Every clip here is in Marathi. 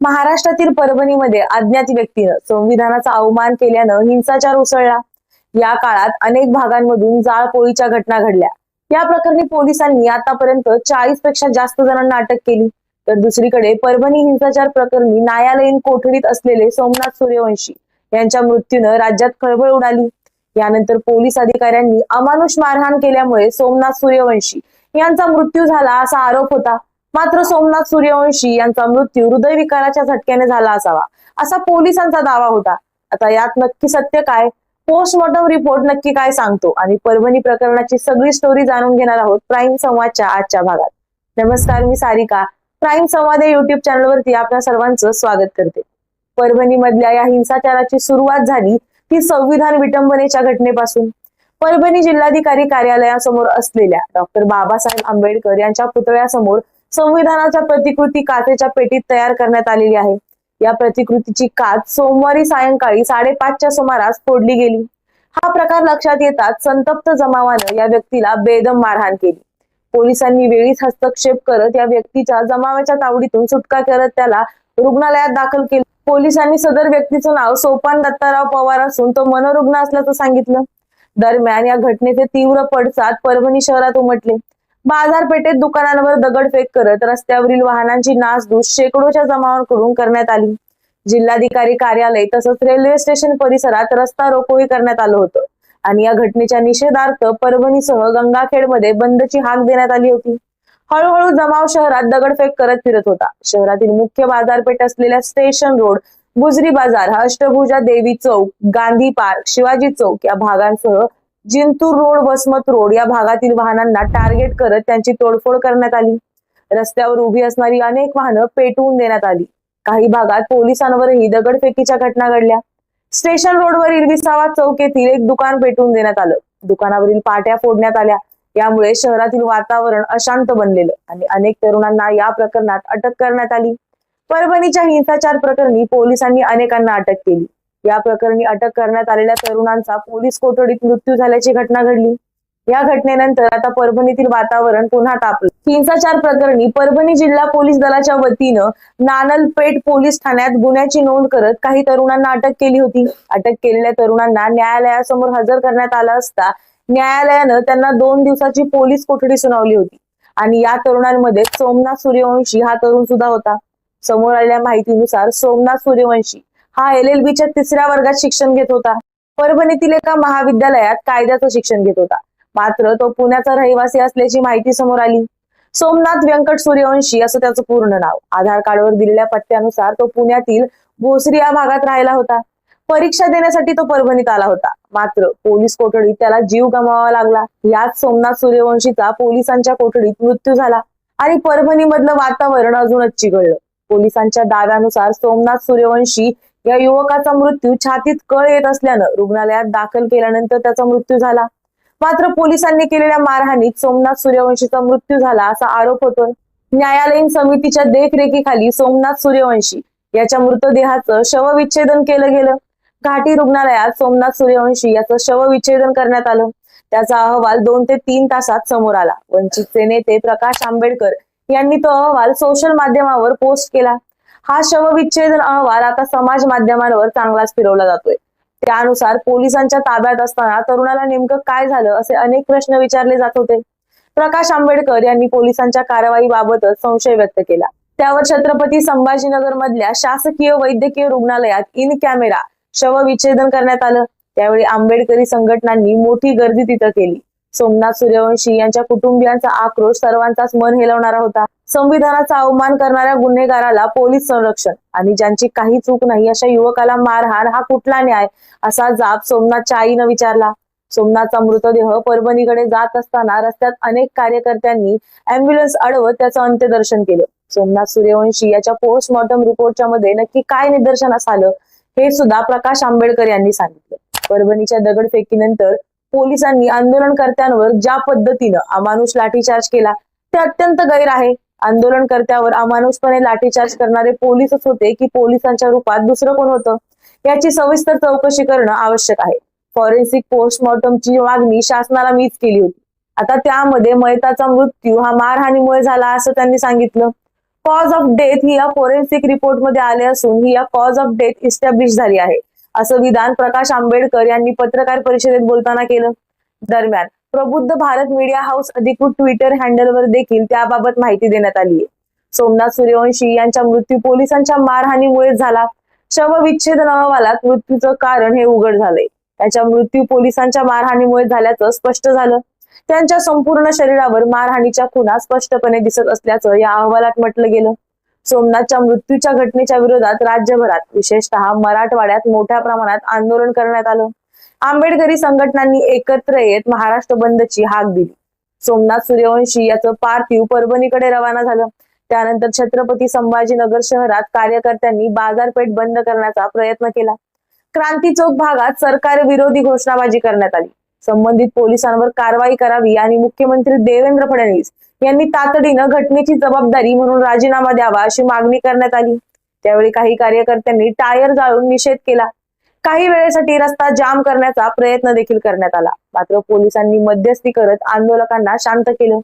महाराष्ट्रातील परभणीमध्ये अज्ञात व्यक्तीनं संविधानाचा अवमान केल्यानं हिंसाचार उसळला. या काळात अनेक भागांमधून जाळपोळीच्या घटना घडल्या. या प्रकरणी पोलिसांनी आतापर्यंत चाळीसपेक्षा जास्त जणांना अटक केली. तर दुसरीकडे परभणी हिंसाचार प्रकरणी न्यायालयीन कोठडीत असलेले सोमनाथ सूर्यवंशी यांच्या मृत्यूनं राज्यात खळबळ उडाली. यानंतर पोलीस अधिकाऱ्यांनी अमानुष मारहाण केल्यामुळे सोमनाथ सूर्यवंशी यांचा मृत्यू झाला असा आरोप होता. मात्र सोमनाथ सूर्यवंशी यांचा मृत्यू हृदयविकाराच्या झटक्याने झाला असावा असा पोलिसांचा दावा होता. आता यात नक्की सत्य काय? पोस्टमॉर्टम रिपोर्ट नक्की काय सांगतो? आणि परभणी प्रकरणाची सगळी स्टोरी जाणून घेणार आहोत प्राईम संवादच्या आजच्या भागात. नमस्कार मी सारिका. प्राईम संवाद या युट्यूब चॅनलवरती आपल्या सर्वांचं स्वागत करते. परभणी मधल्या या हिंसाचाराची सुरुवात झाली ती संविधान विटंबनेच्या घटनेपासून. परभणी जिल्हाधिकारी कार्यालयासमोर असलेल्या डॉक्टर बाबासाहेब आंबेडकर यांच्या पुतळ्यासमोर संविधानाच्या प्रतिकृती काचेच्या पेटीत तयार करण्यात आलेली आहे. या प्रतिकृतीची काच सोमवारी सायंकाळी साडेपाचच्या सुमारास फोडली गेली. हा प्रकार लक्षात येताच संतप्त जमावानं या व्यक्तीला बेदम मारहाण केली. पोलिसांनी वेळीच हस्तक्षेप करत या व्यक्तीच्या जमावाच्या तावडीतून सुटका करत त्याला रुग्णालयात दाखल केले. पोलिसांनी सदर व्यक्तीचं नाव सोपान दत्ताराव पवार असून तो मनोरुग्ण असल्याचं सांगितलं. दरम्यान या घटनेचे तीव्र पडसाद परभणी शहरात उमटले. बाजारपेठेत दुकानांवर दगडफेक करत रस्त्यावरील वाहनांची नासधूस शेकडोच्या जमावांकडून करण्यात आली. जिल्हाधिकारी कार्यालय तसंच रेल्वे स्टेशन परिसरात रस्ता रोकोही करण्यात आलं होतं आणि या घटनेच्या निषेधार्थ परभणीसह गंगाखेडमध्ये बंदची हाक देण्यात आली होती. हळूहळू जमाव शहरात दगडफेक करत फिरत होता. शहरातील मुख्य बाजारपेठ असलेल्या स्टेशन रोड गुजरी बाजार अष्टभुजा देवी चौक गांधी पार्क शिवाजी चौक या भागांसह जिंतूर रोड वसमत रोड या भागातील वाहनांना टार्गेट करत त्यांची तोडफोड करण्यात आली. रस्त्यावर उभी असणारी अनेक वाहनं पेटवून देण्यात आली. काही भागात पोलिसांवरही दगडफेकीच्या घटना घडल्या. स्टेशन रोडवरील विसावा चौक येथील एक दुकान पेटवून देण्यात आलं. दुकानावरील पाट्या फोडण्यात आल्या. यामुळे शहरातील वातावरण अशांत बनलेलं आणि अनेक तरुणांना या प्रकरणात अटक करण्यात आली. परभणीच्या हिंसाचार प्रकरणी पोलिसांनी अनेकांना अटक केली. या प्रकरणी अटक करण्यात आलेल्या तरुणांचा पोलीस कोठडीत मृत्यू झाल्याची घटना घडली. या घटनेनंतर आता परभणीतील वातावरण पुन्हा तापलं. हिंसाचार प्रकरणी परभणी जिल्हा पोलीस दलाच्या वतीनं नानलपेठ पोलीस ठाण्यात गुन्ह्याची नोंद करत काही तरुणांना अटक केली होती. अटक केलेल्या तरुणांना न्यायालयासमोर हजर करण्यात आलं असता न्यायालयानं त्यांना दोन दिवसाची पोलीस कोठडी सुनावली होती. आणि या तरुणांमध्ये सोमनाथ सूर्यवंशी हा तरुण सुद्धा होता. समोर आलेल्या माहितीनुसार सोमनाथ सूर्यवंशी हा एल एल बीच्या तिसऱ्या वर्गात शिक्षण घेत होता. परभणीतील एका महाविद्यालयात कायद्याचं शिक्षण घेत होता. मात्र तो पुण्याचा रहिवासी असल्याची माहिती समोर आली. सोमनाथ व्यंकट सूर्यवंशी असं त्याचं पूर्ण नाव. आधार कार्डवर दिलेल्या पत्त्यानुसार तो पुण्यातील भोसरी या भागात राहिला होता. परीक्षा देण्यासाठी तो परभणीत आला होता. मात्र पोलीस कोठडीत त्याला जीव गमावा लागला. याच सोमनाथ सूर्यवंशीचा पोलिसांच्या कोठडीत मृत्यू झाला आणि परभणीमधलं वातावरण अजूनच चिघळलं. पोलिसांच्या दाव्यानुसार सोमनाथ सूर्यवंशी या युवकाचा मृत्यू छातीत कळ येत असल्यानं रुग्णालयात दाखल केल्यानंतर त्याचा मृत्यू झाला. मात्र पोलिसांनी केलेल्या मारहाणीत सोमनाथ सूर्यवंशीचा मृत्यू झाला असा आरोप होतोय. न्यायालयीन समितीच्या देखरेखीखाली सोमनाथ सूर्यवंशी याच्या मृतदेहाचं शवविच्छेदन केलं गेलं. घाटी रुग्णालयात सोमनाथ सूर्यवंशी याचं शवविच्छेदन करण्यात आलं. त्याचा अहवाल दोन ते तीन तासात समोर आला. वंचितचे नेते प्रकाश आंबेडकर यांनी तो अहवाल सोशल माध्यमावर पोस्ट केला. हा शवविच्छेदन अहवाल आता समाज माध्यमांवर चांगलाच फिरवला जातोय. त्यानुसार पोलिसांच्या ताब्यात असताना तरुणाला नेमकं काय झालं असे अनेक प्रश्न विचारले जात होते. प्रकाश आंबेडकर यांनी पोलिसांच्या कारवाईबाबतच संशय व्यक्त केला. त्यावर छत्रपती संभाजीनगर मधल्या शासकीय वैद्यकीय रुग्णालयात इन कॅमेरा शवविच्छेदन करण्यात आलं. त्यावेळी आंबेडकरी संघटनांनी मोठी गर्दी तिथं केली. सोमनाथ सूर्यवंशी यांच्या कुटुंबियांचा आक्रोश सर्वांचाच मन हेलवणारा होता. संविधानाचा अवमान करणाऱ्या गुन्हेगाराला पोलीस संरक्षण आणि ज्यांची काही चूक नाही अशा युवकाला मारहाण हा कुठला न्याय? असा जाब सोमनाथच्या आईनं विचारला. सोमनाथचा मृतदेह परभणीकडे जात असताना रस्त्यात अनेक कार्यकर्त्यांनी अँब्युलन्स अडवत त्याचं अंत्यदर्शन केलं. सोमनाथ सूर्यवंशी याच्या पोस्टमॉर्टम रिपोर्टच्या मध्ये नक्की काय निदर्शनास आलं हे सुद्धा प्रकाश आंबेडकर यांनी सांगितलं. परभणीच्या दगडफेकीनंतर पोलिसांनी आंदोलनकर्त्यांवर ज्या पद्धतीनं अमानुष लाठीचार्ज केला ते अत्यंत गैर आहे. आंदोलनकर्त्यावर अमानुषपणे लाठीचार्ज करणारे पोलीसच होते की पोलिसांच्या रूपात दुसरं कोण होतं? याची सविस्तर चौकशी करणं आवश्यक आहे. फॉरेन्सिक पोस्टमॉर्टमची मागणी शासनाला मीच केली होती. आता त्यामध्ये मयताचा मृत्यू हा मारहाणीमुळे झाला असं त्यांनी सांगितलं. कॉज ऑफ डेथ ही या फॉरेन्सिक रिपोर्टमध्ये आले असून ही या कॉज ऑफ डेथ इस्टॅब्लिश झाली आहे. असं विधान प्रकाश आंबेडकर यांनी पत्रकार परिषदेत बोलताना केलं. दरम्यान प्रबुद्ध भारत मीडिया हाऊस अधिकृत ट्विटर हँडलवर देखील त्याबाबत माहिती देण्यात आली आहे सोमनाथ सूर्यवंशी यांच्या मृत्यू पोलिसांच्या मारहाणीमुळे झाला. शवविच्छेदन अहवालात मृत्यूचं कारण हे उघड झालंय. त्याच्या मृत्यू पोलिसांच्या मारहाणीमुळे झाल्याचं स्पष्ट झालं. त्यांच्या संपूर्ण शरीरावर मारहाणीच्या खुणा स्पष्टपणे दिसत असल्याचं या अहवालात म्हटलं गेलं. सोमनाथच्या मृत्यूच्या घटनेच्या विरोधात राज्यभरात विशेषतः मराठवाड्यात मोठ्या प्रमाणात आंदोलन करण्यात आलं. आंबेडकरी संघटनांनी एकत्र येत महाराष्ट्र बंदची हाक दिली. सोमनाथ सूर्यवंशी याचं पार्थिव परभणीकडे रवाना झालं. त्यानंतर छत्रपती संभाजीनगर शहरात कार्यकर्त्यांनी बाजारपेठ बंद करण्याचा प्रयत्न केला. क्रांती चौक भागात सरकार विरोधी घोषणाबाजी करण्यात आली. संबंधित पोलिसांवर कारवाई करावी आणि मुख्यमंत्री देवेंद्र फडणवीस यांनी तातडीनं घटनेची जबाबदारी म्हणून राजीनामा द्यावा अशी मागणी करण्यात आली. त्यावेळी काही कार्यकर्त्यांनी टायर जाळून निषेध केला. काही वेळेसाठी रस्ता जाम करण्याचा प्रयत्न देखील करण्यात आला. मात्र पोलिसांनी मध्यस्थी करत आंदोलकांना शांत केलं.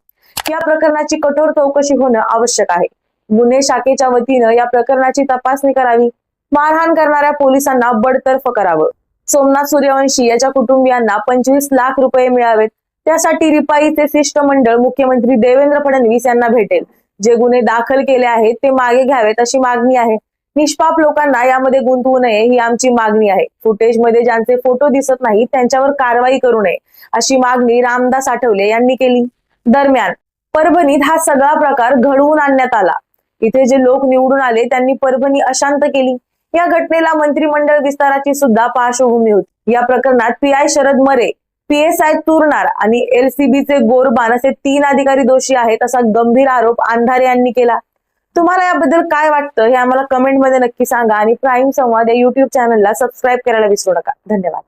या प्रकरणाची कठोर चौकशी होणं आवश्यक आहे. गुन्हे शाखेच्या वतीनं या प्रकरणाची तपासणी करावी. मारहाण करणाऱ्या पोलिसांना बडतर्फ करावं. सोमनाथ सूर्यवंशी याच्या कुटुंबियांना पंचवीस लाख रुपये मिळावेत. त्यासाठी रिपाईचे शिष्टमंडळ मुख्यमंत्री देवेंद्र फडणवीस यांना भेटेल. जे गुन्हे दाखल केले आहेत ते मागे घ्यावेत अशी मागणी आहे. निष्पाप लोकांना यामध्ये गुंतवू नये ही आमची मागणी आहे. फुटेजमध्ये ज्यांचे फोटो दिसत नाही त्यांच्यावर कारवाई करू नये अशी मागणी रामदास आठवले यांनी केली. दरम्यान परभणीत हा सगळा प्रकार घडवून आणण्यात आला. इथे जे लोक निवडून आले त्यांनी परभणी अशांत केली. या घटनेला मंत्रिमंडळ विस्ताराची सुद्धा पार्श्वभूमी होती. या प्रकरणात पी आय शरद मरे पीएसआय तुरणार आणि एलसीबीचे गोरबान असे तीन अधिकारी दोषी आहेत असा गंभीर आरोप अंधारे यांनी केला. तुम्हाला याबद्दल काय वाटतं हे आम्हाला कमेंटमध्ये नक्की सांगा आणि प्राईम संवाद या युट्यूब चॅनलला सबस्क्राईब करायला विसरू नका. धन्यवाद.